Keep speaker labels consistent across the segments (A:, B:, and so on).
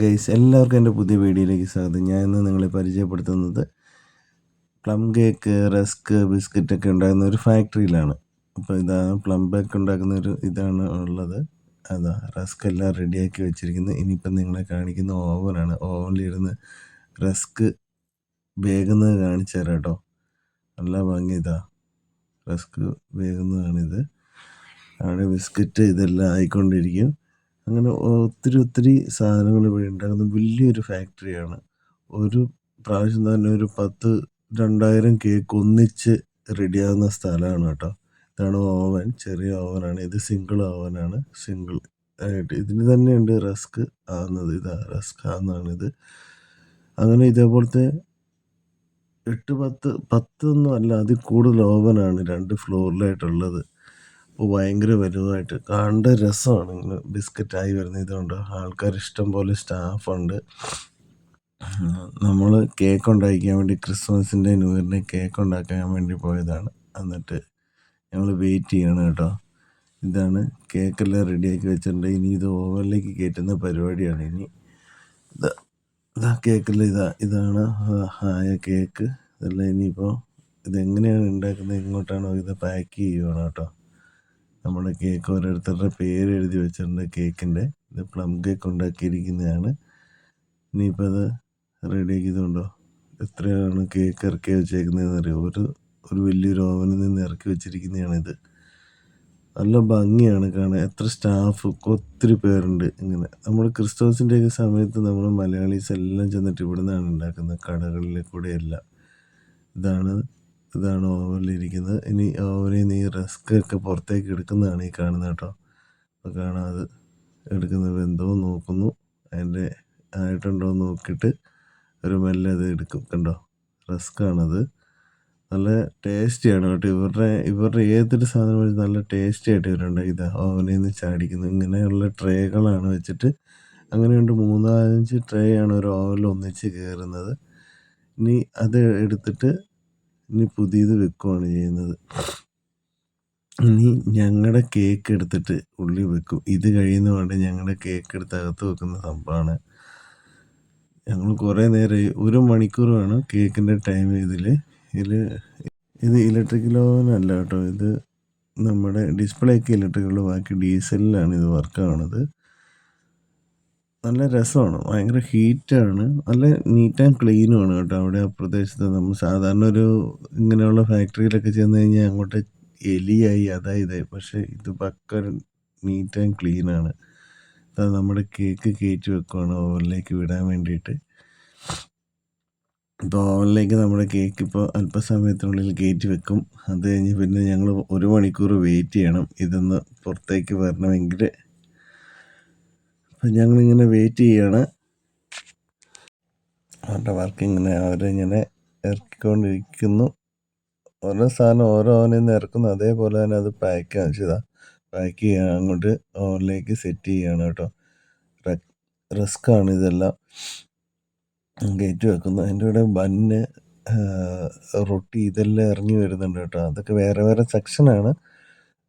A: Guys എല്ലാവർക്കും എന്റെ പുതിയ വീഡിയോയിലേക്ക് സ്വാഗതം. ഞാൻ ഇന്ന് നിങ്ങളെ പരിചയപ്പെടുത്തുന്നത് പ്ലം കേക്ക് റസ്ക് ബിസ്ക്കറ്റ് ഒക്കെ ഉണ്ടാകുന്ന ഒരു ഫാക്ടറിയിലാണ് അപ്പോൾ ഇതാണ് പ്ലം കേക്ക് ഉണ്ടാക്കുന്ന ഒരു ഇതാണ് ഉള്ളത്. അതാ റസ്ക് എല്ലാം റെഡിയാക്കി വെച്ചിരിക്കുന്നത് ഇനിയിപ്പം നിങ്ങളെ കാണിക്കുന്ന ഓവനാണ് ഓവനിലിരുന്ന് റസ്ക് വേഗുന്നത് കാണിച്ചു തരാം കേട്ടോ. നല്ല ഭംഗി ഇതാ. റസ്ക് വേഗുന്നതാണിത് അവിടെ ബിസ്ക്കറ്റ് ഇതെല്ലാം ആയിക്കൊണ്ടിരിക്കും. അങ്ങനെ ഒത്തിരി ഒത്തിരി സാധനങ്ങൾ ഇവിടെ ഉണ്ടാകുന്ന വലിയൊരു ഫാക്ടറിയാണ്. ഒരു പ്രാവശ്യം തന്നെ ഒരു പത്ത് രണ്ടായിരം കേക്ക് ഒന്നിച്ച് റെഡിയാകുന്ന സ്ഥലമാണ് കേട്ടോ. ഇതാണ് ഓവൻ. ചെറിയ ഓവനാണ്. ഇത് സിംഗിൾ ഓവനാണ്. സിംഗിൾ ആയിട്ട് ഇതിന് തന്നെയുണ്ട് റസ്ക് ആകുന്നത് ഇതാ റസ്ക് ആകുന്നതാണിത് അങ്ങനെ ഇതേപോലത്തെ എട്ട് പത്ത് പത്തൊന്നും അല്ല അതിൽ കൂടുതൽ ഓവനാണ് രണ്ട് ഫ്ലോറിലായിട്ടുള്ളത്. ഭയങ്കര വലുതായിട്ട് കണ്ട രസമാണ് ഇങ്ങനെ ബിസ്ക്കറ്റായി വരുന്ന ഇതുകൊണ്ട് ആൾക്കാർ ഇഷ്ടം പോലെ സ്റ്റാഫുണ്ട് നമ്മൾ കേക്ക് ഉണ്ടാക്കാൻ വേണ്ടി ക്രിസ്മസിന്റെ ന്യൂ ഇയറിന്റെ കേക്ക് ഉണ്ടാക്കാൻ വേണ്ടി പോയതാണ്. എന്നിട്ട് ഞങ്ങൾ വെയിറ്റ് ചെയ്യണം കേട്ടോ. ഇതാണ് കേക്കെല്ലാം റെഡിയാക്കി വെച്ചിട്ടുണ്ട്. ഇനി ഇത് ഓവനിലേക്ക് കയറ്റുന്ന പരിപാടിയാണ് ഇനി. ഇതാ ഇതാ കേക്കെല്ലാം ഇതാ ഇതാണ് ആയ കേക്ക് ഇതെല്ലാം ഇനിയിപ്പോൾ ഇതെങ്ങനെയാണ് ഉണ്ടാക്കുന്നത്? എങ്ങോട്ടാണോ ഇത് പാക്ക് ചെയ്യുവാണ് കേട്ടോ. നമ്മുടെ കേക്ക് ഓരോരുത്തരുടെ പേര് എഴുതി വെച്ചിട്ടുണ്ട് കേക്കിന്റെ ഇത് പ്ലം കേക്ക് ഉണ്ടാക്കിയിരിക്കുന്നതാണ്. ഇനിയിപ്പോൾ അത് റെഡി ആക്കിയതുകൊണ്ടോ? എത്രയാണ് കേക്ക് ഇറക്കി വെച്ചേക്കുന്നതെന്ന് അറിയാം ഒരു ഒരു വലിയൊരു ഓവനിൽ നിന്ന് ഇറക്കി വെച്ചിരിക്കുന്നതാണിത് നല്ല ഭംഗിയാണ് കാണാൻ. എത്ര സ്റ്റാഫ് ഒത്തിരി പേരുണ്ട് ഇങ്ങനെ. നമ്മൾ ക്രിസ്തുമസിന്റെയൊക്കെ സമയത്ത് നമ്മൾ മലയാളീസ് എല്ലാം ചെന്നിട്ട് ഇവിടെ നിന്നാണ് ഉണ്ടാക്കുന്നത്. കടകളിലെ കൂടെ ഇതാണ് ഇതാണ് ഓവനിലിരിക്കുന്നത് ഇനി ഓവനിൽ നിന്ന് ഈ റസ്ക് ഒക്കെ പുറത്തേക്ക് എടുക്കുന്നതാണ് ഈ കാണുന്നത് കേട്ടോ. അപ്പോൾ കാണാം അത് എടുക്കുന്നത് ബന്ധവും നോക്കുന്നു. അതിന്റെ ആയിട്ടുണ്ടോ എന്ന് നോക്കിയിട്ട് ഒരു മെല്ലെ അത് എടുക്കും കണ്ടോ. റസ്ക്കാണത് നല്ല ടേസ്റ്റിയാണ് കേട്ടോ. ഇവരുടെ ഇവരുടെ ഏതൊരു സാധനം നല്ല ടേസ്റ്റി ആയിട്ട് ഇവരുണ്ട്. ഇതാ ഓവനിൽ നിന്ന് ചാടിക്കുന്നു. ഇങ്ങനെയുള്ള ട്രേകളാണ് വെച്ചിട്ട് അങ്ങനെയുണ്ട് മൂന്നാലഞ്ച് ട്രേ ആണ് ഒരു ഓവനിൽ ഒന്നിച്ച് കയറുന്നത്. ഇനി അത് എടുത്തിട്ട് ഇനി പുതിയത് വെക്കുകയാണ് ചെയ്യുന്നത്. ഇനി ഞങ്ങളുടെ കേക്ക് എടുത്തിട്ട് ഉള്ളി വെക്കും. ഇത് കഴിയുന്ന പാടെ ഞങ്ങളുടെ കേക്ക് എടുത്ത് അകത്ത് വെക്കുന്ന സംഭവമാണ് ഞങ്ങൾ കുറേ നേരം ഒരു മണിക്കൂർ വേണം കേക്കിന്റെ ടൈം ഇതിൽ ഇതിൽ ഇത് ഇലക്ട്രിക്കൽ ഓവൻ കേട്ടോ. ഇത് നമ്മുടെ ഡിസ്പ്ലേക്ക് ഇലക്ട്രിക്കൽ ബാക്കി ഡീസലിലാണ് ഇത് വർക്ക് ആവണത്. നല്ല രസമാണ്. ഭയങ്കര ഹീറ്റാണ് നല്ല നീറ്റ് ആൻഡ് ക്ലീനുമാണ് കേട്ടോ അവിടെ ആ പ്രദേശത്ത്. നമ്മൾ സാധാരണ ഒരു ഇങ്ങനെയുള്ള ഫാക്ടറിയിലൊക്കെ ചെന്ന് കഴിഞ്ഞാൽ അങ്ങോട്ട് എലിയായി. അതായി ഇതായി പക്ഷേ ഇത് പക്ക നീറ്റ് ആൻഡ് ക്ലീനാണ് അത് നമ്മുടെ കേക്ക് കയറ്റി വെക്കുവാണ് ഓവനിലേക്ക് വിടാൻ വേണ്ടിയിട്ട്. ഇപ്പോൾ ഓവനിലേക്ക് നമ്മുടെ കേക്ക് ഇപ്പോൾ അല്പസമയത്തിനുള്ളിൽ കയറ്റി വെക്കും. അത് കഴിഞ്ഞ് പിന്നെ ഞങ്ങൾ ഒരു മണിക്കൂർ വെയിറ്റ് ചെയ്യണം. ഇതൊന്ന് പുറത്തേക്ക് വരണമെങ്കിൽ അപ്പം ഞങ്ങളിങ്ങനെ വെയിറ്റ് ചെയ്യാണ്. അവരുടെ വർക്ക് ഇങ്ങനെ അവരിങ്ങനെ ഇറക്കിക്കൊണ്ടിരിക്കുന്നു. ഓരോ സാധനം ഓരോ ഓവനിൽ ഇറക്കുന്നു. അതേപോലെ തന്നെ അത് പാക്ക് ചെയ്താൽ പാക്ക് ചെയ്യാൻ അങ്ങോട്ട് ഓവനിലേക്ക് സെറ്റ് ചെയ്യുകയാണ് കേട്ടോ. റിസ്ക്കാണ് ഇതെല്ലാം. കയറ്റി വെക്കുന്നു. അതിന്റെ കൂടെ ബന്ന് റൊട്ടി ഇതെല്ലാം ഇറങ്ങി വരുന്നുണ്ട് കേട്ടോ. അതൊക്കെ വേറെ വേറെ സെക്ഷനാണ്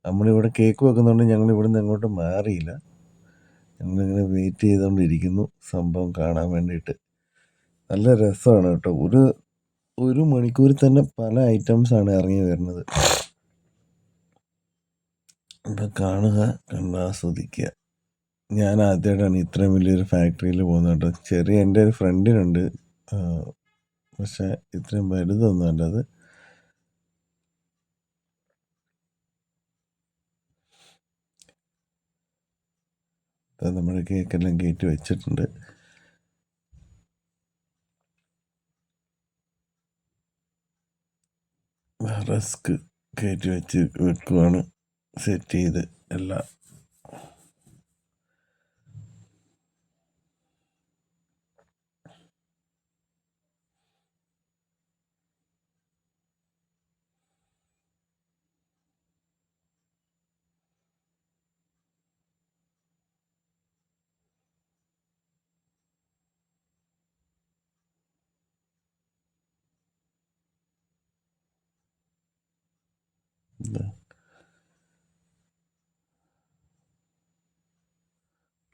A: നമ്മളിവിടെ കേക്ക് വെക്കുന്നതുകൊണ്ട് ഞങ്ങൾ ഇവിടുന്ന് അങ്ങോട്ട് മാറിയില്ല. ഞങ്ങളിങ്ങനെ വെയിറ്റ് ചെയ്തുകൊണ്ടിരിക്കുന്നു സംഭവം കാണാൻ വേണ്ടിയിട്ട്. നല്ല രസമാണ് കേട്ടോ. ഒരു ഒരു മണിക്കൂറിൽ തന്നെ പല ഐറ്റംസാണ് ഇറങ്ങി വരുന്നത്. അപ്പം കാണുക കണ്ട് ആസ്വദിക്കുക. ഞാൻ ആദ്യമായിട്ടാണ് ഇത്രയും വലിയൊരു ഫാക്ടറിയിൽ പോകുന്നത് കേട്ടോ. ചെറിയ എന്റെ ഒരു ഫ്രണ്ടിനുണ്ട് പക്ഷേ ഇത്രയും വലുതൊന്നും അല്ലത് നമ്മൾ കേക്കെല്ലാം കയറ്റി വെച്ചിട്ടുണ്ട്. റസ്ക് കയറ്റി വെച്ച് വെക്കുവാണ്. സെറ്റ് ചെയ്ത് എല്ലാം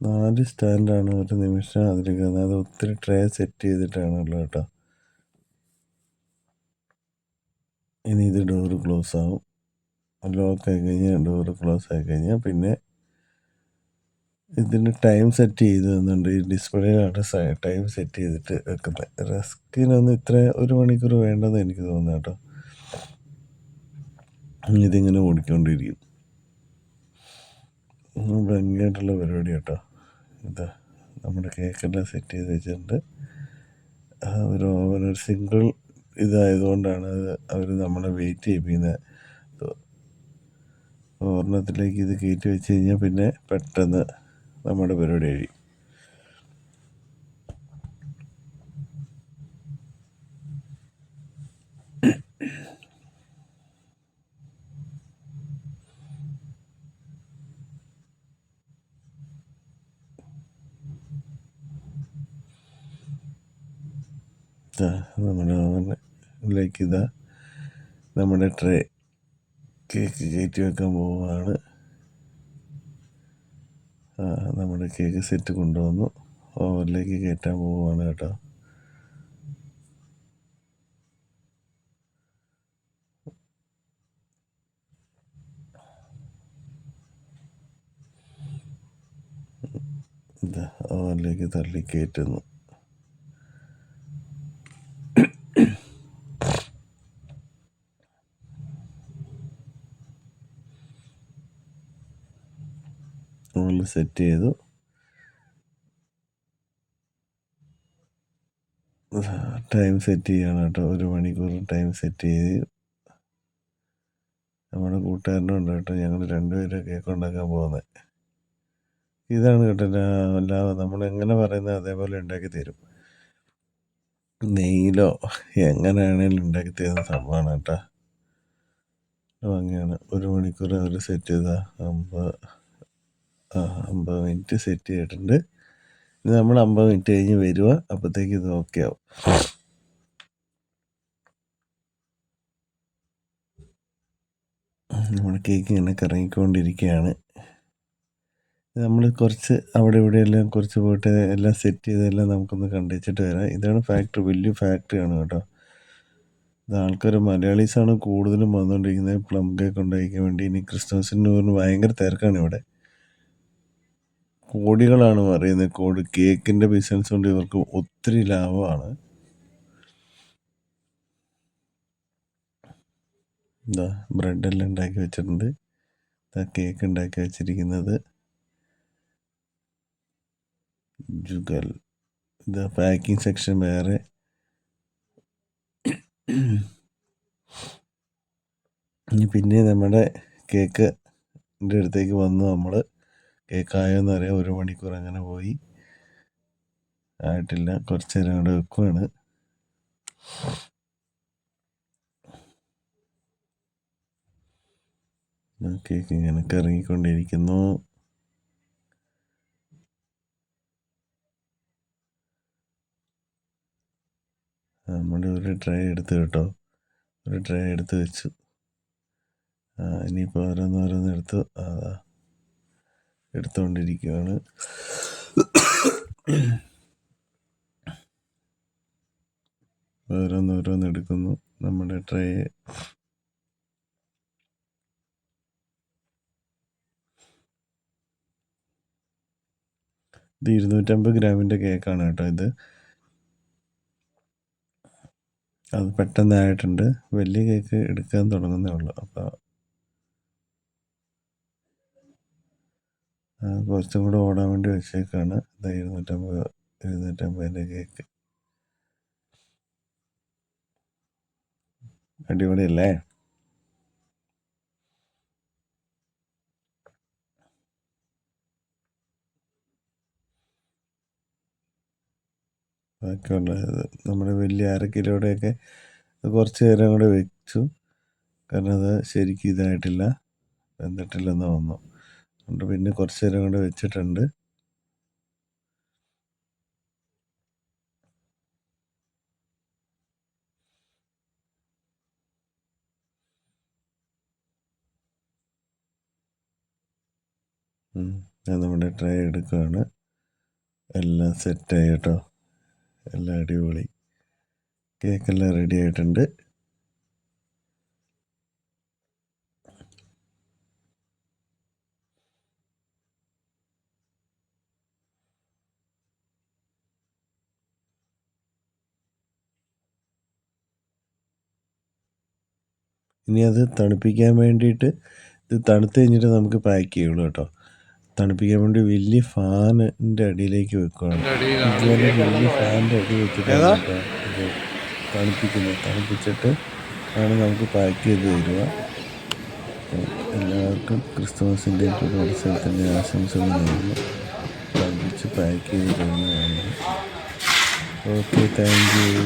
A: നാല് സ്റ്റാൻഡാണ് ഒരു നിമിഷം അതിലിരിക്കുന്നത് അത് ഒത്തിരി ട്രേ സെറ്റ് ചെയ്തിട്ടാണുള്ളത് കേട്ടോ. ഇനി ഇത് ഡോറ് ക്ലോസ് ആവും. ലോക്ക് ആയി കഴിഞ്ഞാൽ ഡോറ് ക്ലോസ് ആയി കഴിഞ്ഞാൽ പിന്നെ ഇതിന് ടൈം സെറ്റ് ചെയ്ത് തന്നുണ്ട്. ഈ ഡിസ്പ്ലേയിലാണ് ടൈം സെറ്റ് ചെയ്തിട്ട് വെക്കുന്നത്. റെസ്കിനൊന്നും ഇത്ര ഒരു മണിക്കൂർ വേണ്ടെന്ന് എനിക്ക് തോന്നുന്നു കേട്ടോ. ഇതിങ്ങനെ ഓടിക്കൊണ്ടിരിക്കും. ഭംഗിയായിട്ടുള്ള പരിപാടി കേട്ടോ. ഇത് നമ്മുടെ കേക്കെല്ലാം സെറ്റ് ചെയ്ത് വെച്ചിട്ടുണ്ട്. ഒരു ഓവൻ ഒരു സിംഗിൾ ഇതായതുകൊണ്ടാണ് അവർ നമ്മളെ വെയിറ്റ് ചെയ്യിപ്പിക്കുന്നത് ഓർണത്തിലേക്ക് ഇത് കയറ്റി വെച്ച് കഴിഞ്ഞാൽ പിന്നെ പെട്ടെന്ന് നമ്മുടെ പരിപാടി കഴിയും. ഇതാ ലൈക്ക് ഇതാ. നമ്മുടെ ട്രേ കേക്ക് കയറ്റി വെക്കാൻ പോവുകയാണ്. നമ്മുടെ കേക്ക് സെറ്റ് കൊണ്ടുവന്നു. ഓവനിലേക്ക് കയറ്റാൻ പോവുകയാണ് കേട്ടോ. ഇതാ ഓവനിലേക്ക് തള്ളി കയറ്റുന്നു ഓവനിൽ സെറ്റ് ചെയ്തു ടൈം സെറ്റ് ചെയ്യണം കേട്ടോ. ഒരു മണിക്കൂർ ടൈം സെറ്റ് ചെയ്ത് നമ്മുടെ കൂട്ടുകാരനും ഉണ്ട് കേട്ടോ. ഞങ്ങൾ രണ്ടുപേരും കേക്ക് ഉണ്ടാക്കാൻ പോകുന്നത് ഇതാണ് കേട്ടോ അല്ലാതെ നമ്മൾ എങ്ങനെ പറയുന്നത് അതേപോലെ ഉണ്ടാക്കി തരും. നെയ്യിലോ എങ്ങനെയാണെങ്കിലും ഉണ്ടാക്കി തരുന്ന സംഭവമാണ് കേട്ടോ. അങ്ങനെയാണ് ഒരു മണിക്കൂർ അവർ സെറ്റ് ചെയ്താൽ അമ്പത് അമ്പത് മിനിറ്റ് സെറ്റ് ചെയ്തിട്ടുണ്ട്. ഇനി നമ്മൾ അമ്പത് മിനിറ്റ് കഴിഞ്ഞ് വരിക അപ്പോഴത്തേക്ക് ഇത് ഓക്കെ ആവും. നമ്മുടെ കേക്ക് ഇങ്ങനെ കറങ്ങിക്കൊണ്ടിരിക്കുകയാണ്. നമ്മൾ കുറച്ച് അവിടെ ഇവിടെ എല്ലാം കുറച്ച് പോയിട്ട് എല്ലാം സെറ്റ് ചെയ്തെല്ലാം നമുക്കൊന്ന് കണ്ടിച്ചിട്ട് വരാം. ഇതാണ് ഫാക്ടറി വലിയ ഫാക്ടറിയാണ് കേട്ടോ. ഇത് ആൾക്കാർ മലയാളീസാണ് കൂടുതലും വന്നുകൊണ്ടിരിക്കുന്നത് പ്ലം കേക്ക് ഉണ്ടായിരിക്കാൻ വേണ്ടി. ഇനി ക്രിസ്മസിന് പറഞ്ഞ് ഭയങ്കര തിരക്കാണ് ഇവിടെ. കോടികളാണ് പറയുന്നത്. കോടി കേക്കിന്റെ ബിസിനസ് കൊണ്ട് ഇവർക്ക് ഒത്തിരി ലാഭമാണ്. എന്താ ബ്രെഡെല്ലാം ഉണ്ടാക്കി വെച്ചിട്ടുണ്ട്. കേക്ക് ഉണ്ടാക്കി വെച്ചിരിക്കുന്നത്. ജുഗൽ ഇത് പാക്കിംഗ് സെക്ഷൻ വേറെ. പിന്നെ നമ്മുടെ കേക്ക് അടുത്തേക്ക് വന്ന് നമ്മൾ കേക്കായോന്ന് പറയാം ഒരു മണിക്കൂർ അങ്ങനെ പോയി. ആയിട്ടില്ല. കുറച്ച് നേരം കൂടെ വെക്കുവാണ്. കേക്ക് ഇങ്ങനെ കറങ്ങിക്കൊണ്ടിരിക്കുന്നു. നമ്മുടെ ഒരു ട്രൈ എടുത്ത് കേട്ടോ. ഒരു ട്രൈ എടുത്ത് വെച്ചു. ഇനിയിപ്പോൾ ഓരോന്ന് ഓരോന്ന് എടുത്ത്. അതാ എടുത്തുകൊണ്ടിരിക്കുകയാണ്. ഓരോന്ന് ഓരോന്ന് എടുക്കുന്നു. നമ്മുടെ ട്രേ ഇത് ഇരുന്നൂറ്റമ്പത് ഗ്രാമിന്റെ കേക്കാണ് കേട്ടോ ഇത്. അത് പെട്ടെന്നായിട്ടുണ്ട്. വലിയ കേക്ക് എടുക്കാൻ തുടങ്ങുന്നേ ഉള്ളൂ. അപ്പോൾ കുറച്ചും കൂടെ ഓടാൻ വേണ്ടി വെച്ചേക്കാണ്. ഇരുന്നൂറ്റമ്പത് ഇരുന്നൂറ്റമ്പതിന്റെ കേക്ക്. അടിപൊളിയല്ലേ? ബാക്കിയുള്ള നമ്മുടെ വലിയ അര കിലോയുടെയൊക്കെ കുറച്ച് നേരം കൂടെ വെച്ചു. കാരണം അത് ശരിക്കും ഇതായിട്ടില്ല. വെന്തിട്ടില്ലെന്ന് തോന്നുന്നു. അതുകൊണ്ട് പിന്നെ കുറച്ച് നേരം കൂടെ വെച്ചിട്ടുണ്ട്. നമ്മുടെ ട്രൈ എടുക്കുകയാണ്. എല്ലാം സെറ്റായി കേട്ടോ. എല്ലാം അടിപൊളി. കേക്കെല്ലാം റെഡി ആയിട്ടുണ്ട്. ഇനി അത് തണുപ്പിക്കാൻ വേണ്ടിയിട്ട് ഇത് തണുത്ത് കഴിഞ്ഞിട്ട് നമുക്ക് പാക്ക് ചെയ്യുള്ളൂ കേട്ടോ. തണുപ്പിക്കാൻ വേണ്ടി വലിയ ഫാനിന്റെ അടിയിലേക്ക് വെക്കുകയാണ് വലിയ ഫാനിന്റെ അടി വെച്ചിട്ട് തണുപ്പിക്കുന്നു ഇത് തണുപ്പിക്കുന്നത്. തണുപ്പിച്ചിട്ട് ആണ് നമുക്ക് പാക്ക് ചെയ്ത് തരിക. എല്ലാവർക്കും ക്രിസ്തുമസിന്റെ ഉത്സവത്തിന്റെ ആശംസകൾ നേരുന്നു. തണുപ്പിച്ച് പാക്ക് ചെയ്ത് തരുന്നതാണ് ഓക്കെ താങ്ക് യു